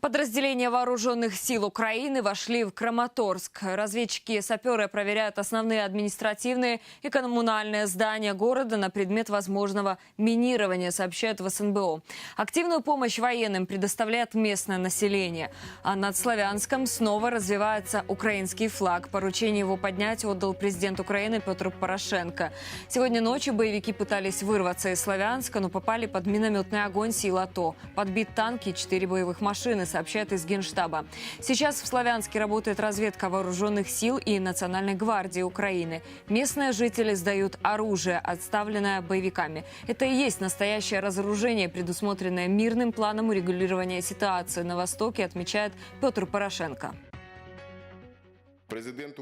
Подразделения вооруженных сил Украины вошли в Краматорск. Разведчики и саперы проверяют основные административные и коммунальные здания города на предмет возможного минирования, сообщают в СНБО. Активную помощь военным предоставляет местное население. А над Славянском снова развивается украинский флаг. Поручение его поднять отдал президент Украины Петр Порошенко. Сегодня ночью боевики пытались вырваться из Славянска, но попали под минометный огонь сил АТО. Подбит танки и четыре боевых машины, сообщает из Генштаба. Сейчас в Славянске работает разведка вооруженных сил и Национальной гвардии Украины. Местные жители сдают оружие, отставленное боевиками. Это и есть настоящее разоружение, предусмотренное мирным планом урегулирования ситуации на Востоке, отмечает Петр Порошенко. Президент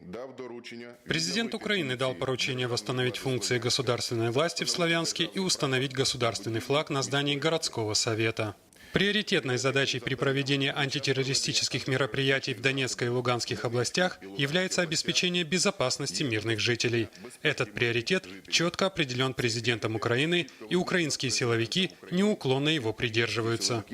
дав доручення Президент Украины дал поручение восстановить функции государственной власти в Славянске и установить государственный флаг на здании городского совета. Приоритетной задачей при проведении антитеррористических мероприятий в Донецкой и Луганских областях является обеспечение безопасности мирных жителей. Этот приоритет четко определен президентом Украины, и украинские силовики неуклонно его придерживаются.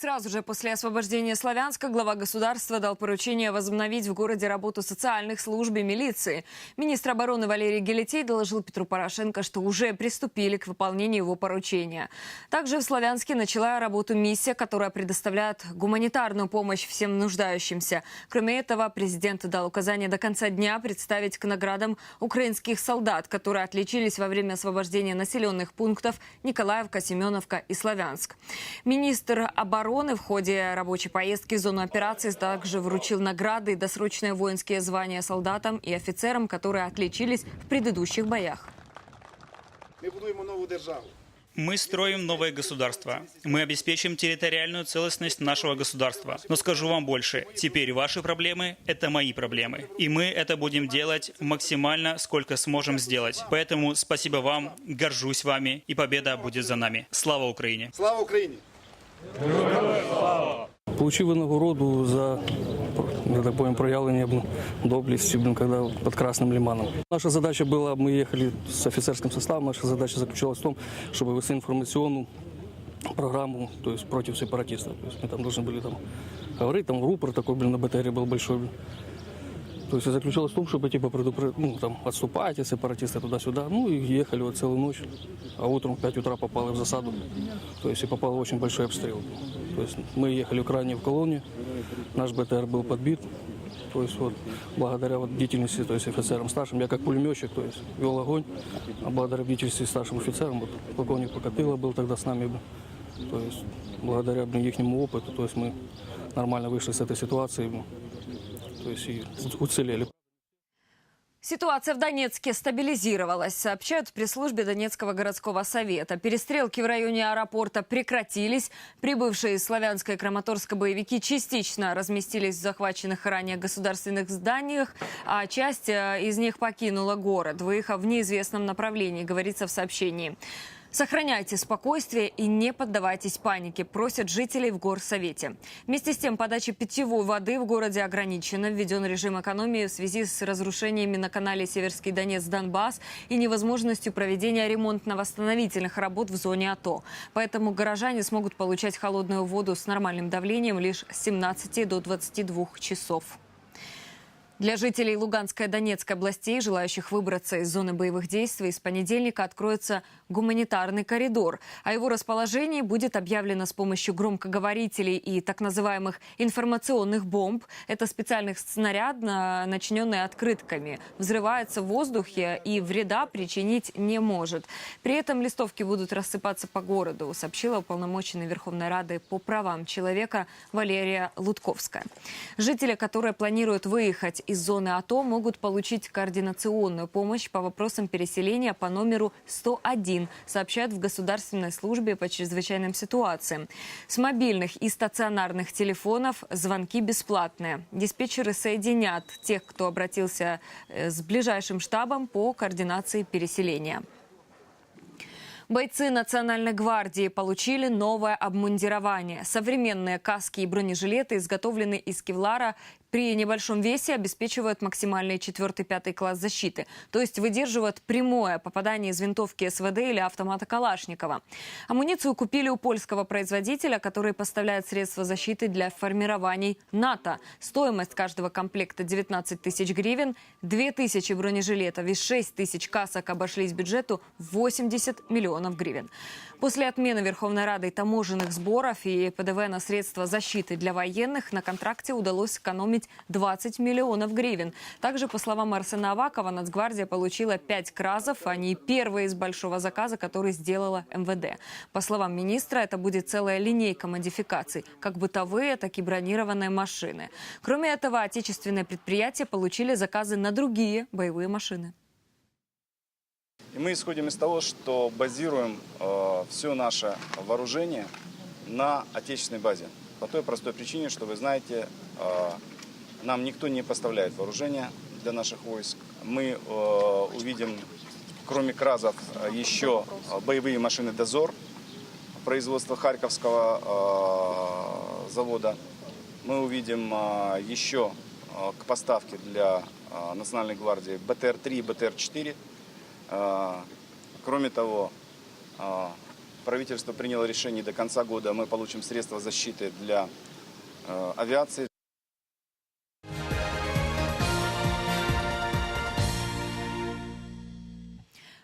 Сразу же после освобождения Славянска глава государства дал поручение возобновить в городе работу социальных служб и милиции. Министр обороны Валерий Гелетей доложил Петру Порошенко, что уже приступили к выполнению его поручения. Также в Славянске начала работу миссия, которая предоставляет гуманитарную помощь всем нуждающимся. Кроме этого, президент дал указание до конца дня представить к наградам украинских солдат, которые отличились во время освобождения населенных пунктов Николаевка, Семеновка и Славянск. Министр обороны в ходе рабочей поездки в зону операции также вручил награды и досрочные воинские звания солдатам и офицерам, которые отличились в предыдущих боях. Ми будуємо нову державу. Мы строим новое государство. Мы обеспечим территориальную целостность нашего государства. Но скажу вам больше. Теперь ваши проблемы – это мои проблемы. И мы это будем делать максимально, сколько сможем сделать. Поэтому спасибо вам, горжусь вами, и победа будет за нами. Слава Украине! Слава Україні! Получив нагороду за я так понял, проявление блин, доблести, блин, когда под Красным Лиманом. Наша задача была, мы ехали с офицерским составом, наша задача заключалась в том, чтобы вести информационную программу, то есть против сепаратистов. То есть мы там должны были там говорить, там рупор такой, блин, на БТРе был большой, блин. То есть заключалось в том, чтобы типа предупредить, ну, там, отступайте, сепаратисты туда-сюда. Ну и ехали вот целую ночь. А утром в 5 утра попали в засаду. То есть и попал очень большой обстрел. То есть мы ехали крайне в колонне, наш БТР был подбит. То есть вот благодаря вот бдительности, то есть офицерам старшим, я как пулеметчик, то есть вел огонь, а благодаря бдительности старшим офицерам, вот полковник Покатыло был тогда с нами, то есть благодаря блин, ихнему опыту, то есть мы нормально вышли с этой ситуации. То есть и уцелели. Ситуация в Донецке стабилизировалась, сообщают в пресс-службе Донецкого городского совета. Перестрелки в районе аэропорта прекратились. Прибывшие из Славянска и Краматорска боевики частично разместились в захваченных ранее государственных зданиях, а часть э, из них покинула город, выехав в неизвестном направлении, говорится в сообщении. Сохраняйте спокойствие и не поддавайтесь панике, просят жителей в горсовете. Вместе с тем, подача питьевой воды в городе ограничена. Введен режим экономии в связи с разрушениями на канале Северский Донец-Донбасс и невозможностью проведения ремонтно-восстановительных работ в зоне АТО. Поэтому горожане смогут получать холодную воду с нормальным давлением лишь с 17 до 22 часов. Для жителей Луганской и Донецкой областей, желающих выбраться из зоны боевых действий, с понедельника откроется гуманитарный коридор. О его расположении будет объявлено с помощью громкоговорителей и так называемых информационных бомб. Это специальных снаряд, на- начиненные открытками. Взрывается в воздухе и вреда причинить не может. При этом листовки будут рассыпаться по городу, сообщила уполномоченная Верховной Рады по правам человека Валерия Лутковская. Жители, которые планируют выехать из зоны АТО, могут получить координационную помощь по вопросам переселения по номеру 101, сообщают в Государственной службе по чрезвычайным ситуациям. С мобильных и стационарных телефонов звонки бесплатные. Диспетчеры соединят тех, кто обратился э, с ближайшим штабом по координации переселения. Бойцы Национальной гвардии получили новое обмундирование. Современные каски и бронежилеты изготовлены из кевлара при небольшом весе обеспечивают максимальный 4-5 класс защиты, то есть выдерживают прямое попадание из винтовки СВД или автомата Калашникова. Амуницию купили у польского производителя, который поставляет средства защиты для формирований НАТО. Стоимость каждого комплекта 19 тысяч гривен, 2 тысячи бронежилетов и 6 тысяч касок обошлись бюджету в 80 миллионов гривен. После отмены Верховной Рады таможенных сборов и ПДВ на средства защиты для военных на контракте удалось сэкономить 20 миллионов гривен. Также, по словам Арсена Авакова, Нацгвардия получила 5 кразов. Они первые из большого заказа, который сделала МВД. По словам министра, это будет целая линейка модификаций, как бытовые, так и бронированные машины. Кроме этого, отечественные предприятия получили заказы на другие боевые машины. И мы исходим из того, что базируем э, все наше вооружение на отечественной базе. По той простой причине, что вы знаете, э, нам никто не поставляет вооружение для наших войск. Мы э, увидим, кроме КРАЗов, э, еще боевые машины «Дозор» производства Харьковского э, завода. Мы увидим еще к поставке для Национальной гвардии БТР-3 и БТР-4. А, Кроме того, правительство приняло решение до конца года мы получим средства защиты для авиации.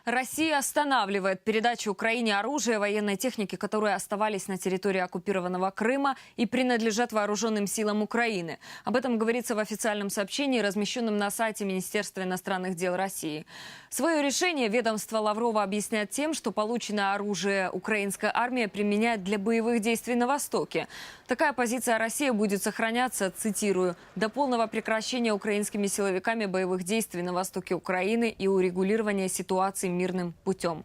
Россия останавливает передачу Украине оружия и военной техники, которые оставались на территории оккупированного Крыма и принадлежат вооруженным силам Украины. Об этом говорится в официальном сообщении, размещенном на сайте Министерства иностранных дел России. Свое решение ведомство Лаврова объясняет тем, что полученное оружие украинская армия применяет для боевых действий на Востоке. Такая позиция России будет сохраняться, цитирую, до полного прекращения украинскими силовиками боевых действий на востоке Украины и урегулирования ситуации мирным путем.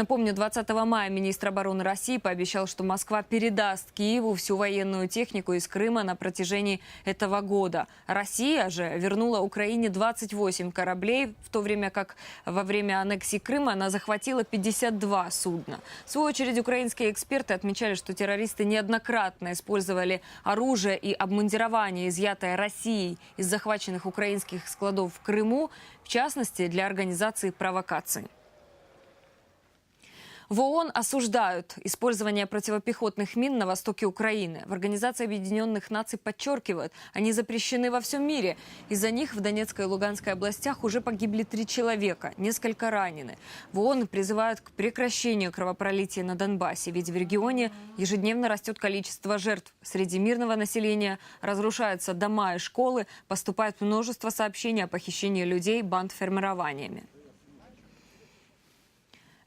Напомню, 20 мая министр обороны России пообещал, что Москва передаст Киеву всю военную технику из Крыма на протяжении этого года. Россия же вернула Украине 28 кораблей, в то время как во время аннексии Крыма она захватила 52 судна. В свою очередь, украинские эксперты отмечали, что террористы неоднократно использовали оружие и обмундирование, изъятое Россией из захваченных украинских складов в Крыму, в частности, для организации провокаций. В ООН осуждают использование противопехотных мин на востоке Украины. В Организации Объединенных Наций подчеркивают, они запрещены во всем мире. Из-за них в Донецкой и Луганской областях уже погибли три человека, несколько ранены. В ООН призывают к прекращению кровопролития на Донбассе, ведь в регионе ежедневно растет количество жертв. Среди мирного населения разрушаются дома и школы, поступает множество сообщений о похищении людей бандформированиями.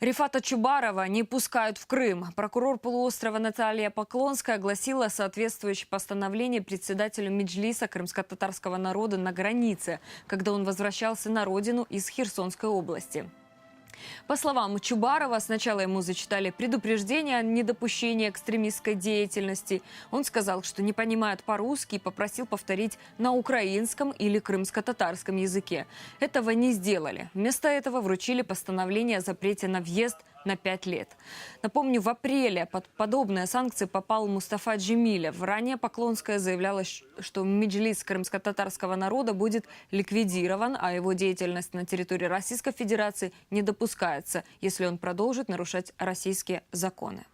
Рифата Чубарова не пускают в Крым. Прокурор полуострова Наталья Поклонская огласила соответствующее постановление председателю Меджлиса крымско-татарского народа на границе, когда он возвращался на родину из Херсонской области. По словам Чубарова, сначала ему зачитали предупреждение о недопущении экстремистской деятельности. Он сказал, что не понимает по-русски и попросил повторить на украинском или крымско-татарском языке. Этого не сделали. Вместо этого вручили постановление о запрете на въезд на пять лет. Напомню, в апреле под подобные санкции попал Мустафа Джемилев. Ранее Поклонская заявляла, что Меджлис крымско-татарского народа будет ликвидирован, а его деятельность на территории Российской Федерации не допускается, если он продолжит нарушать российские законы.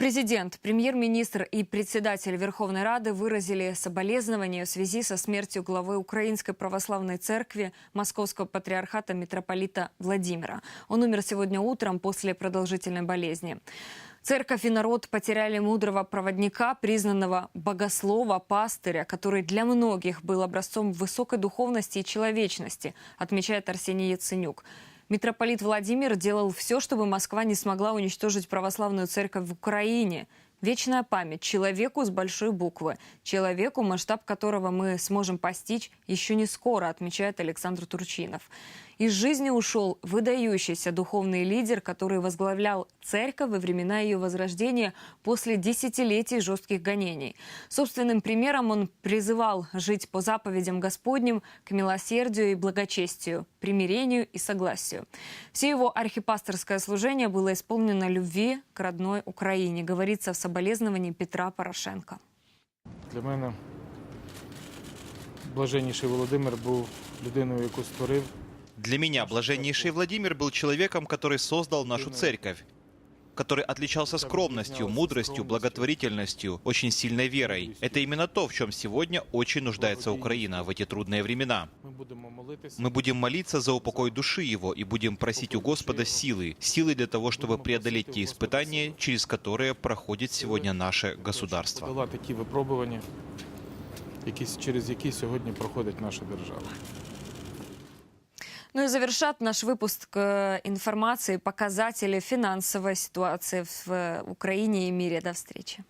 Президент, премьер-министр и председатель Верховной Рады выразили соболезнования в связи со смертью главы Украинской Православной Церкви Московского Патриархата митрополита Владимира. Он умер сегодня утром после продолжительной болезни. Церковь и народ потеряли мудрого проводника, признанного богослова, пастыря, который для многих был образцом высокой духовности и человечности, отмечает Арсений Яценюк. Митрополит Владимир делал все, чтобы Москва не смогла уничтожить православную церковь в Украине. Вечная память человеку с большой буквы. Человеку, масштаб которого мы сможем постичь еще не скоро, отмечает Александр Турчинов. Из жизни ушел выдающийся духовный лидер, который возглавлял церковь во времена ее возрождения после десятилетий жестких гонений. Собственным примером он призывал жить по заповедям Господним к милосердию и благочестию, примирению и согласию. Все его архипасторское служение было исполнено любви к родной Украине, говорится в соболезновании Петра Порошенко. Для мене блаженніший Володимир був людиною, яку створив. Для меня блаженнейший Владимир был человеком, который создал нашу церковь, который отличался скромностью, мудростью, благотворительностью, очень сильной верой. Это именно то, в чем сегодня очень нуждается Украина в эти трудные времена. Ми будемо молитися. Мы будем молиться за упокой души его и будем просить у Господа силы, силы для того, чтобы преодолеть те испытания, через которые проходит сегодня наше государство. Подолати ті випробування, які, через які сьогодні проходить наша держава. Ну и завершат наш выпуск э, информации показатели финансовой ситуации в э, Украине и мире. До встречи.